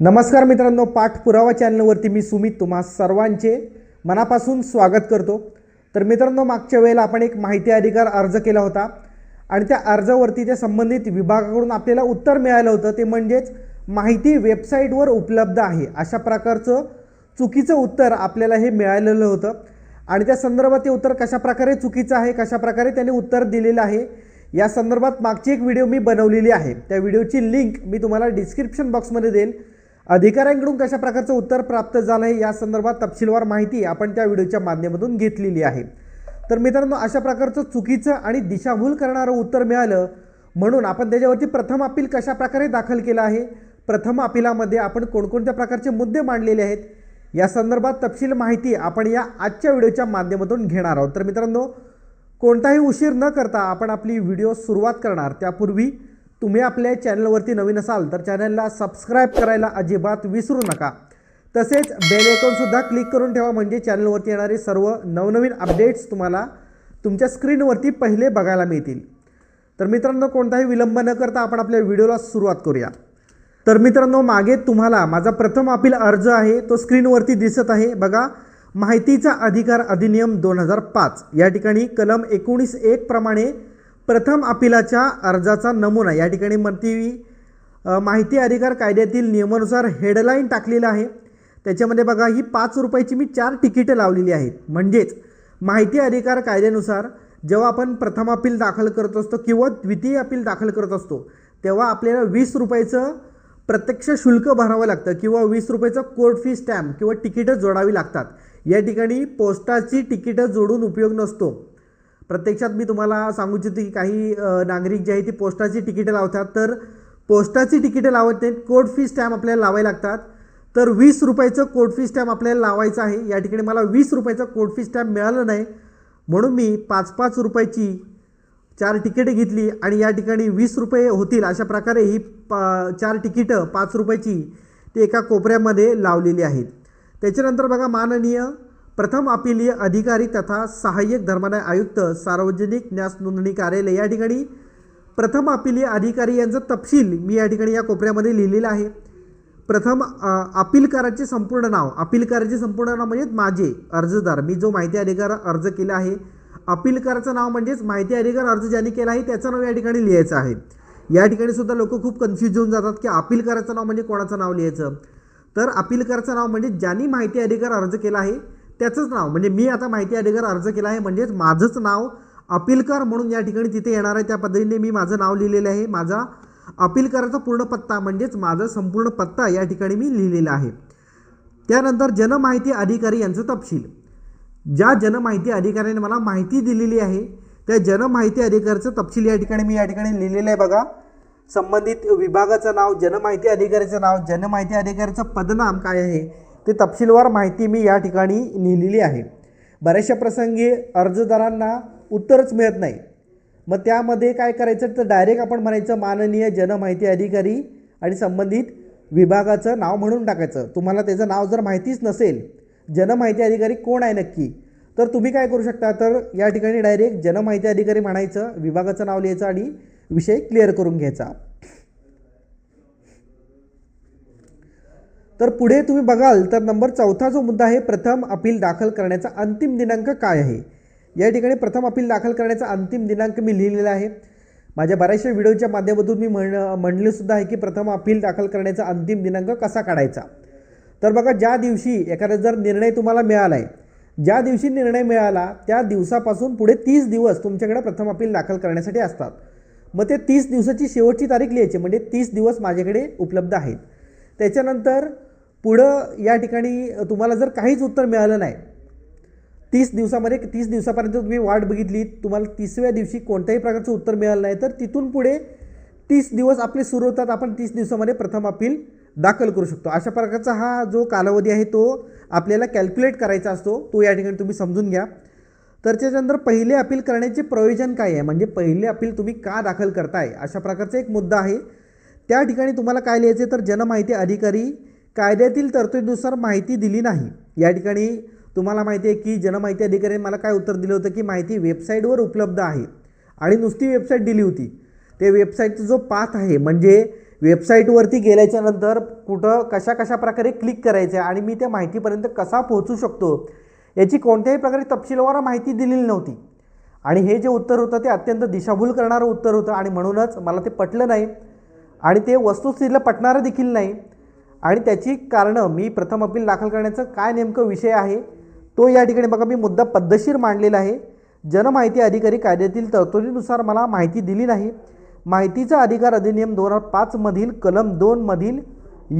नमस्कार मित्रांनो पाठपुरावा चॅनलवरती मी सुमित तुम्हा सर्वांचे मनापासून स्वागत करतो. तर मित्रांनो मागच्या वेळेला आपण एक माहिती अधिकार अर्ज केला होता आणि त्या अर्जावरती त्या संबंधित विभागाकडून आपल्याला उत्तर मिळालं होतं. ते म्हणजेच माहिती वेबसाईटवर उपलब्ध आहे. अशा प्रकारचं चुकीचं उत्तर आपल्याला हे मिळालेलं होतं. आणि त्या संदर्भात ते उत्तर कशा प्रकारे चुकीचं आहे कशाप्रकारे त्याने त्यांनी उत्तर दिलेलं आहे या संदर्भात मागची एक व्हिडिओ मी बनवलेली आहे. त्या व्हिडिओची लिंक मी तुम्हाला डिस्क्रिप्शन बॉक्समध्ये देईल. अधिकाऱ्यांकडून कशा प्रकारचं उत्तर प्राप्त झालं आहे या संदर्भात तपशीलवार माहिती आपण त्या व्हिडिओच्या माध्यमातून घेतलेली आहे. तर मित्रांनो अशा प्रकारचं चुकीचं आणि दिशाभूल करणारं उत्तर मिळालं म्हणून आपण त्याच्यावरती प्रथम अपील कशा प्रकारे दाखल केलं आहे? प्रथम अपिलामध्ये आपण कोणकोणत्या प्रकारचे मुद्दे मांडलेले आहेत? या संदर्भात तपशील माहिती आपण या आजच्या व्हिडिओच्या माध्यमातून घेणार आहोत. तर मित्रांनो कोणताही उशीर न करता आपण आपली व्हिडिओ सुरुवात करणार. त्यापूर्वी तुम्ही आपल्या चॅनलवरती नवीन असाल तर चॅनलला सबस्क्राईब करायला अजिबात विसरू नका. तसेच बेलेकॉनसुद्धा क्लिक करून ठेवा म्हणजे चॅनलवरती येणारे सर्व नवनवीन अपडेट्स तुम्हाला तुमच्या स्क्रीनवरती पहिले बघायला मिळतील. तर मित्रांनो कोणताही विलंब न करता आपण आपल्या व्हिडिओला सुरुवात करूया. तर मित्रांनो मागे तुम्हाला माझा प्रथम अपील अर्ज आहे तो स्क्रीनवरती दिसत आहे. बघा माहितीचा अधिकार अधिनियम दोन हजार पाच. या ठिकाणी कलम एकोणीस एक प्रमाणे प्रथम अपिलाच्या अर्जाचा नमुना या ठिकाणी मती माहिती अधिकार कायद्यातील नियमानुसार हेडलाईन टाकलेलं आहे. त्याच्यामध्ये बघा ही पाच रुपयाची मी चार तिकीटं लावलेली आहेत. म्हणजेच माहिती अधिकार कायद्यानुसार जेव्हा आपण प्रथम अपील दाखल करत असतो किंवा द्वितीय अपील दाखल करत असतो तेव्हा आपल्याला वीस रुपयाचं प्रत्यक्ष शुल्क भरावं लागतं किंवा वीस रुपयाचं कोर्ट फी स्टॅम्प किंवा तिकीटं जोडावी लागतात. या ठिकाणी पोस्टाची तिकीटं जोडून उपयोग नसतो. प्रत्यक्षात मी तुम्हाला सांगू इच्छितो की काही नागरिक जे आहे ते पोस्टाची तिकीटं लावतात. तर पोस्टाची तिकीटं लावत नाहीत कोर्ट फी स्टॅम्प आपल्याला लावायला लागतात. तर वीस रुपयाचं कोर्ट फी स्टॅम्प आपल्याला लावायचं आहे. या ठिकाणी मला वीस रुपयाचं कोर्ट फी स्टॅम्प मिळालं नाही. म्हणून मी पाच पाच रुपयाची चार तिकीटं घेतली आणि या ठिकाणी वीस रुपये होतील अशा प्रकारे ही पा चार तिकीटं पाच रुपयाची ते एका कोपऱ्यामध्ये लावलेली आहेत. त्याच्यानंतर बघा माननीय प्रथम अपिलीय अधिकारी तथा सहाय्यक धर्मादाय आयुक्त सार्वजनिक न्यास नोंदणी कार्यालय या ठिकाणी प्रथम अपिलीय अधिकारी यांचा तपशील मी या ठिकाणी या कोपऱ्यामध्ये लिहिलेला आहे. प्रथम अ, अपीलकाराचे संपूर्ण नाव. अपीलकाराचे संपूर्ण नाव म्हणजेच माझे अर्जदार. मी जो माहिती अधिकार अर्ज केला आहे अपीलकाराचं नाव म्हणजेच माहिती अधिकार अर्ज ज्यांनी केला आहे त्याचं नाव या ठिकाणी लिहायचं आहे. या ठिकाणी सुद्धा लोक खूप कन्फ्यूज होऊन जातात की अपीलकाराचं नाव म्हणजे कोणाचं नाव लिहायचं? तर अपीलकाराचं नाव म्हणजे ज्यांनी माहिती अधिकार अर्ज केला आहे त्याचंच नाव. म्हणजे मी आता माहिती अधिकार अर्ज केला आहे. म्हणजेच माझंच नाव अपीलकर म्हणून या ठिकाणी तिथे येणार आहे. त्या पद्धतीने मी माझं नाव लिहिलेलं आहे. माझा अपीलकराचा पूर्ण पत्ता म्हणजेच माझा संपूर्ण पत्ता या ठिकाणी मी लिहिलेला आहे. त्यानंतर जनमाहिती अधिकारी यांचं तपशील. ज्या जनमाहिती अधिकाऱ्याने मला माहिती दिलेली आहे त्या जनमाहिती अधिकाऱ्याचं तपशील या ठिकाणी मी या ठिकाणी लिहिलेलं आहे बघा. संबंधित विभागाचं नाव जनमाहिती अधिकाऱ्याचं नाव जनमाहिती अधिकाऱ्याचं पदनाम काय आहे? ते तपशीलवार माहिती मी या ठिकाणी लिहिलेली आहे. बऱ्याचशा प्रसंगी अर्जदारांना उत्तरच मिळत नाही. मग त्यामध्ये काय करायचं? तर डायरेक्ट आपण म्हणायचं माननीय जनमाहिती अधिकारी आणि संबंधित विभागाचं नाव म्हणून टाकायचं. तुम्हाला त्याचं नाव जर माहितीच नसेल जनमाहिती अधिकारी कोण आहे नक्की? तर तुम्ही काय करू शकता? तर या ठिकाणी डायरेक्ट जनमाहिती अधिकारी म्हणायचं विभागाचं नाव लिहायचं आणि विषय क्लिअर करून घ्यायचा. तर पुढे तुम्ही बघाल तर नंबर चौथा जो मुद्दा आहे प्रथम अपील दाखल करण्याचा अंतिम दिनांक काय आहे? या ठिकाणी प्रथम अपील दाखल करण्याचा अंतिम दिनांक मी लिहिलेला आहे. माझ्या बऱ्याचशा व्हिडिओच्या माध्यमातून मी म्हण म्हणले सुद्धा आहे की प्रथम अपील दाखल करण्याचा अंतिम दिनांक कसा काढायचा? तर बघा ज्या दिवशी एखादा जर निर्णय तुम्हाला मिळाला आहे ज्या दिवशी निर्णय मिळाला त्या दिवसापासून पुढे तीस दिवस तुमच्याकडे प्रथम अपील दाखल करण्यासाठी असतात. मग ते तीस दिवसाची शेवटची तारीख लिहायची म्हणजे तीस दिवस माझ्याकडे उपलब्ध आहेत. त्याच्यानंतर पुढं या ठिकाणी तुम्हाला जर काहीच उत्तर मिळालं नाही तीस दिवसामध्ये तीस दिवसापर्यंत तुम्ही वाट बघितली तुम्हाला तिसव्या दिवशी कोणत्याही प्रकारचं उत्तर मिळालं नाही तर तिथून पुढे तीस दिवस आपले सुरू होतात आपण तीस दिवसामध्ये प्रथम अपील दाखल करू शकतो. अशा प्रकारचा हा जो कालावधी आहे तो आपल्याला कॅल्क्युलेट करायचा असतो तो या ठिकाणी तुम्ही समजून घ्या. तर त्याच्यानंतर पहिले अपील करण्याचे प्रयोजन काय आहे? म्हणजे पहिले अपील तुम्ही का दाखल करताय? अशा प्रकारचा एक मुद्दा आहे. त्या ठिकाणी तुम्हाला काय लिहायचे तर जनमाहिती अधिकारी कायद्यातील तरतुदीनुसार माहिती दिली नाही. या ठिकाणी तुम्हाला माहिती आहे की जनमाहिती अधिकाऱ्यांनी मला काय उत्तर दिलं होतं की माहिती वेबसाईटवर उपलब्ध आहे. आणि नुसती वेबसाईट दिली होती. ते वेबसाईटचा जो पाथ आहे म्हणजे वेबसाईटवरती गेल्याच्यानंतर कुठं कशा कशा प्रकारे क्लिक करायचं आहे आणि मी त्या माहितीपर्यंत कसा पोहोचू शकतो याची कोणत्याही प्रकारे तपशीलवार माहिती दिलेली नव्हती. आणि हे जे उत्तर होतं ते अत्यंत दिशाभूल करणारं उत्तर होतं आणि म्हणूनच मला ते पटलं नाही. आणि ते वस्तुस्थितीला पटणारं देखील नाही. आणि त्याची कारणं मी प्रथम अपील दाखल करण्याचं काय नेमकं विषय आहे तो या ठिकाणी बघा मी मुद्दा पद्धतशीर मांडलेला आहे. जनमाहिती अधिकारी कायद्यातील तरतुदीनुसार मला माहिती दिली नाही. माहितीचा अधिकार अधिनियम दोन हजार पाचमधील कलम दोनमधील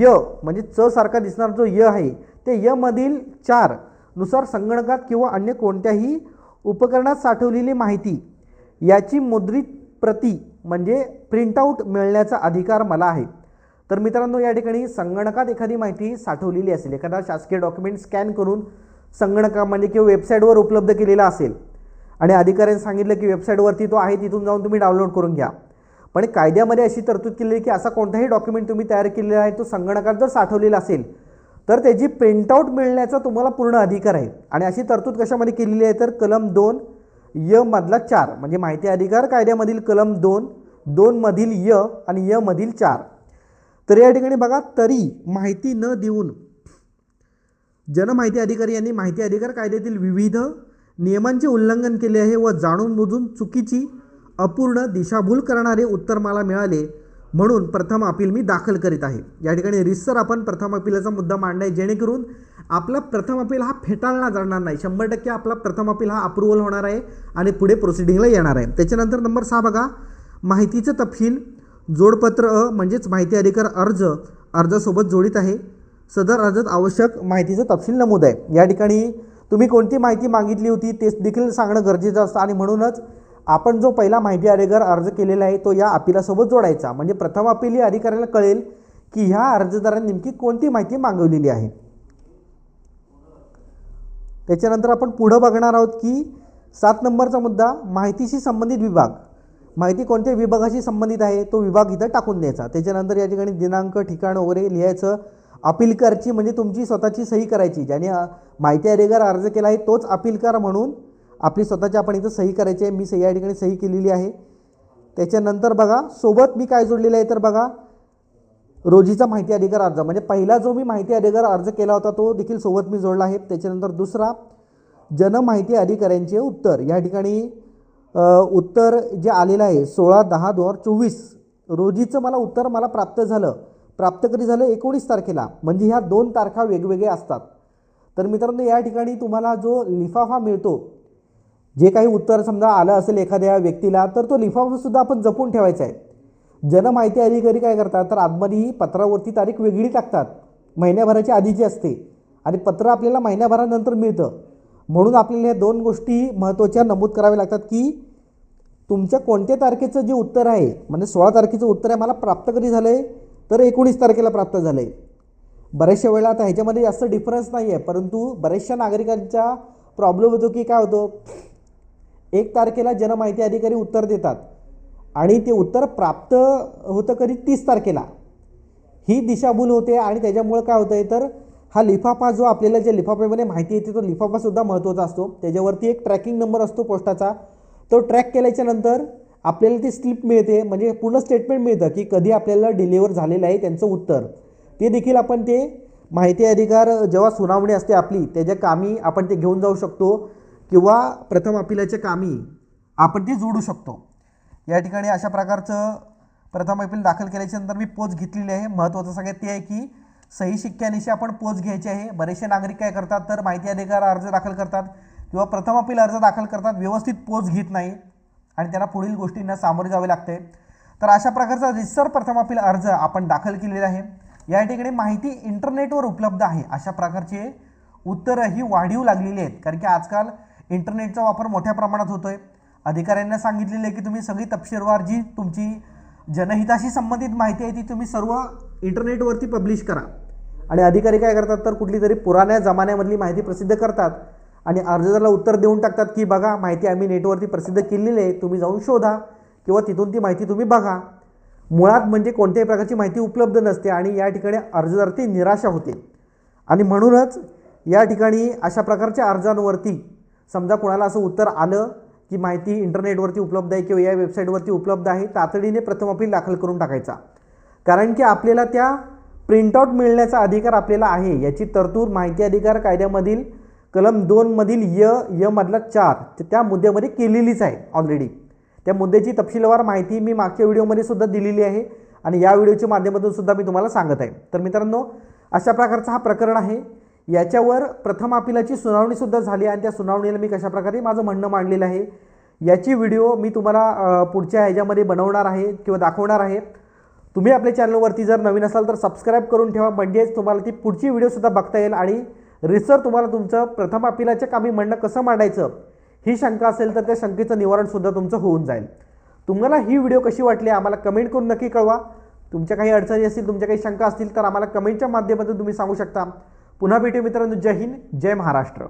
य म्हणजे च सारखा दिसणारा जो य आहे ते य मधील चारनुसार संगणकात किंवा अन्य कोणत्याही उपकरणात साठवलेली माहिती याची मुद्रित प्रती म्हणजे प्रिंटआउट मिळण्याचा अधिकार मला आहे. तर मित्रांनो या ठिकाणी संगणकात एखादी माहिती साठवलेली असेल एखादा शासकीय डॉक्युमेंट स्कॅन करून संगणकामध्ये म्हणजे किंवा वेबसाईटवर उपलब्ध केलेला असेल आणि अधिकाऱ्यांनी सांगितलं की वेबसाईटवरती तो आहे तिथून जाऊन तुम्ही डाउनलोड करून घ्या. पण कायद्यामध्ये अशी तरतूद केलेली आहे की असा कोणताही डॉक्युमेंट तुम्ही तयार केलेला आहे तो संगणकात जर साठवलेला असेल तर त्याची प्रिंटआउट मिळण्याचा तुम्हाला पूर्ण अधिकार आहे. आणि अशी तरतूद कशामध्ये केलेली आहे तर कलम दोन य मधला चार म्हणजे माहिती अधिकार कायद्यामधील कलम दोन दोनमधील य आणि य मधील चार. तर या ठिकाणी बघा तरी माहिती न देऊन जनमाहिती अधिकारी यांनी माहिती अधिकार कायद्यातील विविध नियमांचे उल्लंघन केले आहे व जाणून बुजून चुकीची अपूर्ण दिशाभूल करणारे उत्तर मला मिळाले म्हणून प्रथम अपील मी दाखल करीत आहे. या ठिकाणी रिसर आपण प्रथम अपिलाचा मुद्दा मांडला आहे जेणेकरून आपला प्रथम अपील हा फेटाळला जाणार नाही. शंभर टक्के आपला प्रथम अपील हा अप्रुव्हल होणार आहे आणि पुढे प्रोसिडिंगला येणार आहे. त्याच्यानंतर नंबर सहा बघा माहितीचं तपशील जोडपत्र अ म्हणजेच माहिती अधिकार अर्ज अर्जासोबत जोडित आहे. सदर अर्जात आवश्यक माहितीचं तपशील नमूद आहे. या ठिकाणी तुम्ही कोणती माहिती मागितली होती ते देखील सांगणं गरजेचं असतं आणि म्हणूनच आपण जो पहिला माहिती अधिकार अर्ज केलेला आहे तो या अपिलासोबत जोडायचा. म्हणजे प्रथम अपिली अधिकाऱ्याला कळेल की ह्या अर्जदाराने नेमकी कोणती माहिती मागवलेली आहे. त्याच्यानंतर आपण पुढं बघणार आहोत की सात नंबरचा मुद्दा माहितीशी संबंधित विभाग. माहिती कोणत्या विभागाशी संबंधित आहे तो विभाग इथं टाकून द्यायचा. त्याच्यानंतर या ठिकाणी दिनांक ठिकाण वगैरे लिहायचं. अपीलकारची म्हणजे तुमची स्वतःची सही करायची. ज्याने माहिती अधिकार अर्ज केला आहे तोच अपीलकार म्हणून आपली स्वतःची आपण इथं सही करायची आहे. मी सही या ठिकाणी सही केलेली आहे. त्याच्यानंतर बघा सोबत मी काय जोडलेलं आहे तर बघा रोजीचा माहिती अधिकार अर्ज. म्हणजे पहिला जो मी माहिती अधिकार अर्ज केला होता तो देखील सोबत मी जोडला आहे. त्याच्यानंतर दुसरा जनमाहिती अधिकाऱ्यांचे उत्तर. या ठिकाणी उत्तर जे आलेलं आहे सोळा दहा दोन हजार चोवीस रोजीचं मला उत्तर मला प्राप्त झालं. प्राप्त कधी झालं? एकोणीस तारखेला. म्हणजे ह्या दोन तारखा वेगवेगळ्या असतात. तर मित्रांनो या ठिकाणी तुम्हाला जो लिफाफा मिळतो जे काही उत्तर समजा आलं असेल एखाद्या व्यक्तीला तर तो लिफाफासुद्धा आपण जपून ठेवायचा आहे. जनमाहिती अधिकारी काय करतात? तर आतमध्ये ही पत्रावरती तारीख वेगळी टाकतात. महिन्याभराच्या आधीची असते. आणि पत्र आपल्याला महिन्याभरानंतर मिळतं. म्हणून आपल्याला या दोन गोष्टी महत्त्वाच्या नमूद कराव्या लागतात की तुमच्या कोणत्या तारखेचं जे उत्तर आहे म्हणजे सोळा तारखेचं उत्तर आहे मला प्राप्त कधी झालं आहे तर एकोणीस तारखेला प्राप्त झालं आहे बऱ्याचशा वेळा आता ह्याच्यामध्ये जास्त डिफरन्स नाही आहे परंतु बऱ्याचशा नागरिकांचा प्रॉब्लेम होतो की काय होतो? एक तारखेला जनमाहिती अधिकारी उत्तर देतात आणि ते उत्तर प्राप्त होतं कधी? तीस तारखेला. ही दिशाभूल होते आणि त्याच्यामुळं काय होतं आहे तर हा लिफाफा जो आपल्याला ज्या लिफाफ्यामध्ये माहिती येते तो लिफाफासुद्धा महत्त्वाचा असतो. त्याच्यावरती एक ट्रॅकिंग नंबर असतो पोस्टाचा. तो ट्रॅक केल्याच्यानंतर आपल्याला ती स्लिप मिळते. म्हणजे पूर्ण स्टेटमेंट मिळतं की कधी आपल्याला डिलिव्हर झालेलं आहे त्यांचं उत्तर. ते देखील आपण ते माहिती अधिकार जेव्हा सुनावणी असते आपली त्याच्या कामी आपण ते घेऊन जाऊ शकतो. किंवा प्रथम अपिलाच्या कामी आपण ते जोडू शकतो. या ठिकाणी अशा प्रकारचं प्रथम अपील दाखल केल्याच्यानंतर मी पोच घेतलेली आहे. महत्त्वाचं सगळ्यात ते आहे की सही शिक्क्यानिशी आपण पोच घ्यायची आहे. बरेचसे नागरिक काय करतात तर माहिती अधिकार अर्ज दाखल करतात. किंवा प्रथम अपील अर्ज दाखल करतात व्यवस्थित पोच घेत नाही आणि त्यांना पुढील गोष्टींना सामोरे जावे लागते. तर अशा प्रकारचा रिसर प्रथम अपील अर्ज आपण दाखल केलेला आहे. या ठिकाणी माहिती इंटरनेटवर उपलब्ध आहे. अशा प्रकारचे उत्तरं ही वाढीव लागलेली आहेत. कारण की आजकाल इंटरनेटचा वापर मोठ्या प्रमाणात होतो आहे अधिकाऱ्यांना सांगितलेलं आहे की तुम्ही सगळी तपशीलवार जी तुमची जनहिताशी संबंधित माहिती आहे ती तुम्ही सर्व इंटरनेटवरती पब्लिश करा. आणि अधिकारी काय करतात तर कुठली तरी पुराण्या जमान्यामधली माहिती प्रसिद्ध करतात. आणि अर्जदाराला उत्तर देऊन टाकतात की बघा माहिती आम्ही नेटवरती प्रसिद्ध केलेली आहे तुम्ही जाऊन शोधा किंवा तिथून ती माहिती तुम्ही बघा. मुळात म्हणजे कोणत्याही प्रकारची माहिती उपलब्ध नसते आणि या ठिकाणी अर्जदार ती निराशा होते. आणि म्हणूनच या ठिकाणी अशा प्रकारच्या अर्जांवरती समजा कोणाला असं उत्तर आलं की माहिती इंटरनेटवरती उपलब्ध आहे किंवा या वेबसाईटवरती उपलब्ध आहे तातडीने प्रथम अपील दाखल करून टाकायचा. कारण की आपल्याला त्या प्रिंटआउट मिळण्याचा अधिकार आपल्याला आहे. याची तरतूद माहिती अधिकार कायद्यामधील कलम दोनमधील य य मधला चार त्या मुद्द्यामध्ये केलेलीच आहे ऑलरेडी त्या मुद्द्याची तपशीलवार माहिती मी मागच्या व्हिडिओमध्ये सुद्धा दिलेली आहे आणि या व्हिडिओच्या माध्यमातून सुद्धा मी तुम्हाला सांगत आहे. तर मित्रांनो अशा प्रकारचा हा प्रकरण आहे. याच्यावर प्रथम अपिलाची सुनावणीसुद्धा झाली आणि त्या सुनावणीला मी कशाप्रकारे माझं म्हणणं मांडलेलं आहे याची व्हिडिओ मी तुम्हाला पुढच्या ह्याच्यामध्ये बनवणार आहे किंवा दाखवणार आहे. तुम्ही आपल्या चॅनलवरती जर नवीन असाल तर सबस्क्राईब करून ठेवा. म्हणजेच तुम्हाला ती पुढची व्हिडिओसुद्धा बघता येईल आणि रिसर तुम्हाला तुमचं प्रथम अपिलाच्या कामी म्हणणं कसं मांडायचं? ही शंका असेल तर त्या शंकेचं निवारणसुद्धा तुमचं होऊन जाईल. तुम्हाला ही व्हिडिओ कशी वाटली आम्हाला कमेंट करून नक्की कळवा. तुमच्या काही अडचणी असतील तुमच्या काही शंका असतील तर आम्हाला कमेंटच्या माध्यमातून तुम्ही सांगू शकता. पुन्हा भेटू मित्रांनो. जय हिंद जय महाराष्ट्र.